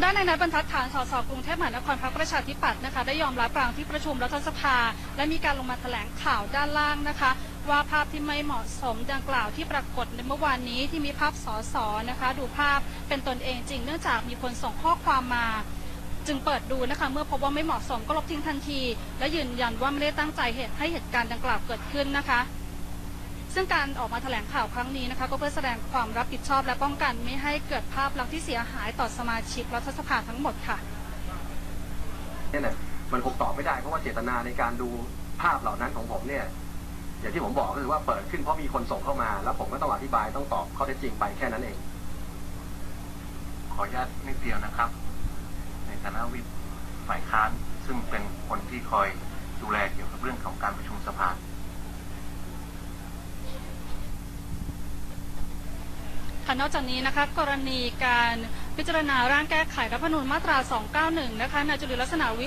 ด้านในนัดบรรทัดฐานสสกรุงเทพมหานครพรรคประชาธิปัตย์นะคะได้ยอมรับกลางที่ประชุมรัฐสภา และมีการลงมาแถลงข่าวด้านล่างนะคะ ว่าภาพที่ไม่เหมาะสมดังกล่าวที่ปรากฏในเมื่อวานนี้ที่มีภาพสสนะคะ ดูภาพเป็นตนเองจริง เนื่องจากมีคนส่งข้อความมา จึงเปิดดูนะคะ เมื่อพบว่าไม่เหมาะสมก็ลบทิ้งทันที และยืนยันว่าไม่ได้ตั้งใจเหตุให้เหตุการณ์ดังกล่าวเกิดขึ้นนะคะ ซึ่งการออกมาแถลงข่าวครั้งนี้นะคะก็เพื่อแสดงความรับผิดชอบและป้องกันไม่ให้เกิดภาพลักษณ์ที่เสียหายต่อสมาชิกรัฐสภาทั้งหมดค่ะเนี่ยนะมันคงตอบไม่ได้เพราะว่าเจตนาในการดูภาพเหล่านั้นของผมเนี่ย อย่างที่ผมบอกก็คือว่าเปิดขึ้นเพราะมีคนส่งเข้ามา แล้วผมก็ต้องอธิบายต้องตอบข้อเท็จจริงไปแค่นั้นเอง ขออนุญาตนิดเดียวนะครับ ในฐานะวิปฝ่ายค้านซึ่งเป็นคนที่คอยดูแลเกี่ยวกับเรื่องของการประชุมสภา ค่ะนอกจากนี้นะคะกรณีการพิจารณาร่างแก้ไขรัฐธรรมนูญมาตรา 291 นะคะนายจุลินลักษณะวิ